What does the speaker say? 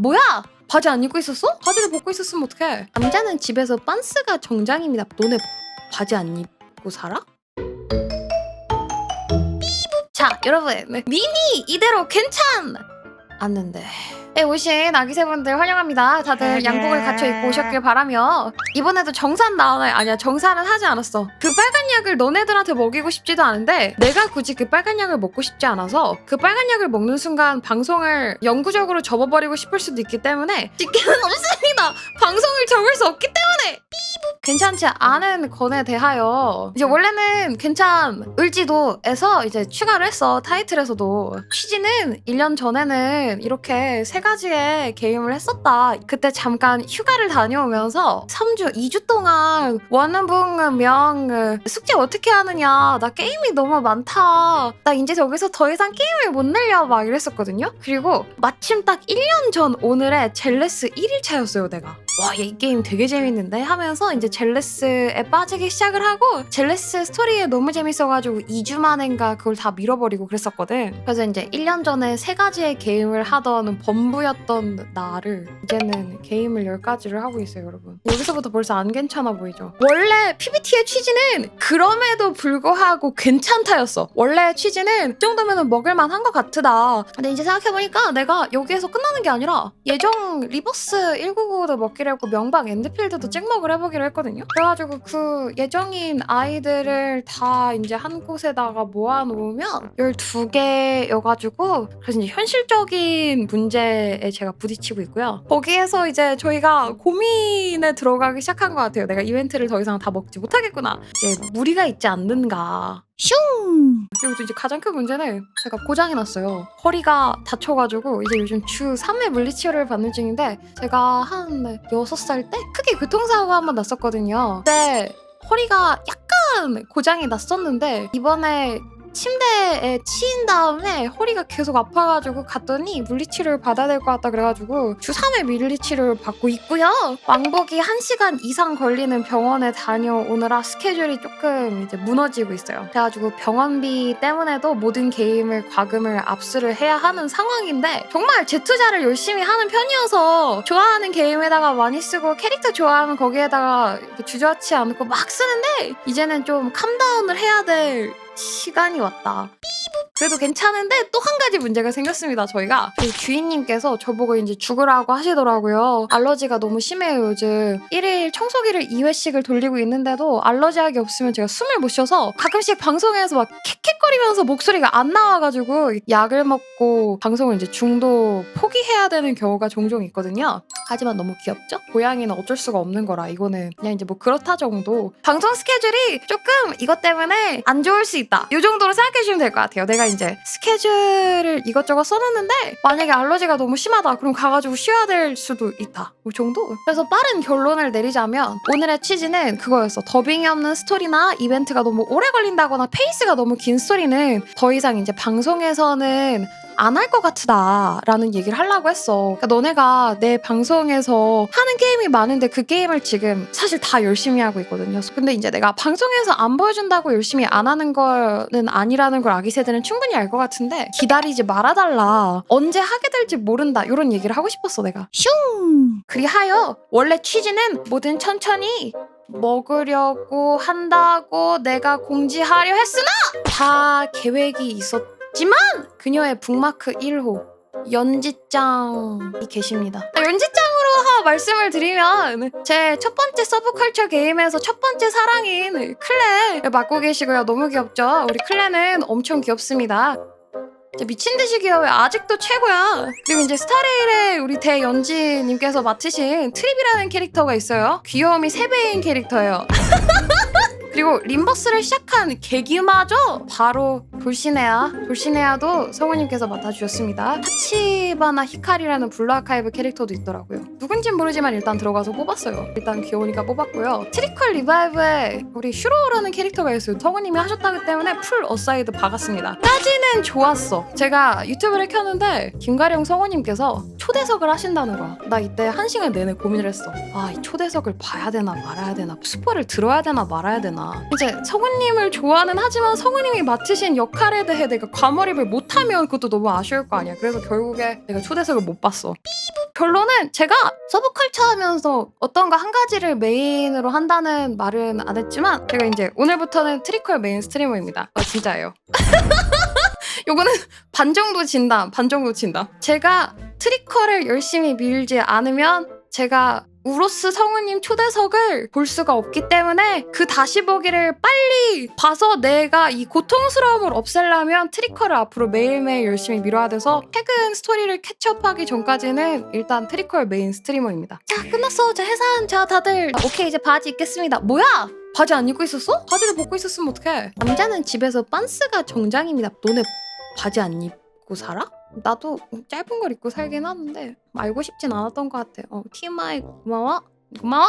뭐야? 바지 안 입고 있었어? 바지를 벗고 있었으면 어떡해? 남자는 집에서 빤스가 정장입니다. 너네 바지 안 입고 살아? 자, 여러분. 미니 이대로 괜찮! 않는데. 네, 오신 아기새분들 환영합니다. 다들 양복을 갖춰 입고 오셨길 바라며 이번에도 정산 나오나요? 아니야 정산은 하지 않았어. 그 빨간 약을 너네들한테 먹이고 싶지도 않은데 내가 굳이 그 빨간 약을 먹고 싶지 않아서 그 빨간 약을 먹는 순간 방송을 영구적으로 접어버리고 싶을 수도 있기 때문에 찍기는 없습니다. 방송을 접을 수 없기 때문에 삐부 괜찮지 않은 건에 대하여 이제 원래는 괜찮을지도에서 이제 추가를 했어 타이틀에서도. 취지는 1년 전에는 이렇게 세 가지의 게임을 했었다. 그때 잠깐 휴가를 다녀오면서 3주 2주 동안 원분명 숙제 어떻게 하느냐 나 게임이 너무 많다 나 이제 저기서 더 이상 게임을 못 늘려 막 이랬었거든요. 그리고 마침 딱 1년 전 오늘에 젤레스 1일차였어요 내가 와, 이 게임 되게 재밌는데 하면서 이제 젤레스에 빠지기 시작을 하고 젤레스 스토리에 너무 재밌어가지고 2주 만인가 그걸 다 밀어버리고 그랬었거든. 그래서 이제 1년 전에 세 가지의 게임을 하던 범부였던 나를 이제는 게임을 10가지를 하고 있어요, 여러분. 여기서부터 벌써 안 괜찮아 보이죠? 원래 PBT의 취지는 그럼에도 불구하고 괜찮다였어. 원래 취지는 이 정도면 먹을만 한 것 같으다. 근데 이제 생각해보니까 내가 여기에서 끝나는 게 아니라 예정 리버스 199도 먹기 로 했고 명박 엔드필드도 찍먹을 해보기로 했거든요. 그래가지고 그 예정인 아이들을 다 이제 한 곳에다가 모아놓으면 12개여가지고 그래서 이제 현실적인 문제에 제가 부딪히고 있고요. 거기에서 이제 저희가 고민에 들어가기 시작한 것 같아요. 내가 이벤트를 더 이상 다 먹지 못하겠구나. 이제 무리가 있지 않는가. 슝! 그리고 또 이제 가장 큰 문제는 제가 고장이 났어요. 허리가 다쳐가지고 이제 요즘 주 3회 물리치료를 받는 중인데 제가 한 6살 때 크게 교통사고가 한 번 났었거든요. 그때 허리가 약간 고장이 났었는데 이번에 침대에 치인 다음에 허리가 계속 아파가지고 갔더니 물리치료를 받아야 될 것 같다 그래가지고 주 3회 물리치료를 받고 있고요. 왕복이 1시간 이상 걸리는 병원에 다녀오느라 스케줄이 조금 이제 무너지고 있어요. 그래가지고 병원비 때문에도 모든 게임을 과금을 압수를 해야 하는 상황인데 정말 재투자를 열심히 하는 편이어서 좋아하는 게임에다가 많이 쓰고 캐릭터 좋아하면 거기에다가 주저하지 않고 막 쓰는데 이제는 좀 캄다운을 해야 될 시간이 왔다. 그래도 괜찮은데 또 한 가지 문제가 생겼습니다. 저희가 저희 주인님께서 저보고 이제 죽으라고 하시더라고요. 알러지가 너무 심해요 요즘. 1일 청소기를 2회씩을 돌리고 있는데도 알러지 약이 없으면 제가 숨을 못 쉬어서 가끔씩 방송에서 막 캑캑거리면서 목소리가 안 나와가지고 약을 먹고 방송을 이제 중도 포기해야 되는 경우가 종종 있거든요. 하지만 너무 귀엽죠? 고양이는 어쩔 수가 없는 거라 이거는 그냥 이제 뭐 그렇다 정도. 방송 스케줄이 조금 이것 때문에 안 좋을 수 있다. 이 정도로 생각해 주시면 될 것 같아요. 내가 이제 스케줄을 이것저것 써놨는데 만약에 알러지가 너무 심하다 그럼 가가지고 쉬어야 될 수도 있다. 이 정도? 그래서 빠른 결론을 내리자면 오늘의 취지는 그거였어. 더빙이 없는 스토리나 이벤트가 너무 오래 걸린다거나 페이스가 너무 긴 스토리는 더 이상 이제 방송에서는 안 할 것 같다라는 얘기를 하려고 했어. 그러니까 너네가 내 방송에서 하는 게임이 많은데 그 게임을 지금 사실 다 열심히 하고 있거든요. 근데 이제 내가 방송에서 안 보여준다고 열심히 안 하는 거는 아니라는 걸 아기 세대는 충분히 알 것 같은데 기다리지 말아달라. 언제 하게 될지 모른다. 이런 얘기를 하고 싶었어 내가. 슝. 그리하여 원래 취지는 뭐든 천천히 먹으려고 한다고 내가 공지하려 했으나 다 계획이 있었지만 그녀의 북마크 1호 연지짱이 계십니다. 아, 연지짱으로 하 말씀을 드리면 제 첫 번째 서브컬처 게임에서 첫 번째 사랑인 클레 맡고 계시고요. 너무 귀엽죠? 우리 클레는 엄청 귀엽습니다. 진짜 미친 듯이 귀여워요. 아직도 최고야. 그리고 이제 스타레일에 우리 대연지님께서 맡으신 트립이라는 캐릭터가 있어요. 귀여움이 3배인 캐릭터예요. 그리고 림버스를 시작한 계기마저 바로 돌시네아. 돌시네아도 성우님께서 맡아주셨습니다. 타치바나 히카리라는 블루 아카이브 캐릭터도 있더라고요. 누군진 모르지만 일단 들어가서 뽑았어요. 일단 귀여우니까 뽑았고요. 트리컬 리바이브에 우리 슈로라는 캐릭터가 있어요. 성우님이 하셨다기 때문에 풀 어사이드 박았습니다. 까지는 좋았어. 제가 유튜브를 켰는데 김가령 성우님께서 초대석을 하신다는 거야. 나 이때 한 시간 내내 고민을 했어. 아, 이 초대석을 봐야 되나 말아야 되나, 스포를 들어야 되나 말아야 되나. 이제 성우님을 좋아는 하지만 성우님이 맡으신 역할에 대해 내가 과몰입을 못하면 그것도 너무 아쉬울 거 아니야. 그래서 결국에 내가 초대석을 못 봤어. 결론은 제가 서브컬처 하면서 어떤가 한 가지를 메인으로 한다는 말은 안 했지만 제가 이제 오늘부터는 트리컬 메인 스트리머입니다. 아 진짜예요. 요거는 반 정도 진다. 반 정도 진다. 제가 트리컬을 열심히 밀지 않으면 제가 우로스 성우님 초대석을 볼 수가 없기 때문에 그 다시 보기를 빨리 봐서 내가 이 고통스러움을 없애려면 트리컬을 앞으로 매일매일 열심히 밀어야 돼서 최근 스토리를 캐치업하기 전까지는 일단 트리컬 메인 스트리머입니다. 자 끝났어. 자 해산. 자 다들 오케이 이제 바지 입겠습니다. 뭐야? 바지 안 입고 있었어? 바지를 벗고 있었으면 어떡해? 남자는 집에서 빤스가 정장입니다. 너네 바지 안 입고 살아? 나도 짧은 걸 입고 살긴 하는데 알고 싶진 않았던 것 같아. 어, TMI 고마워. 고마워.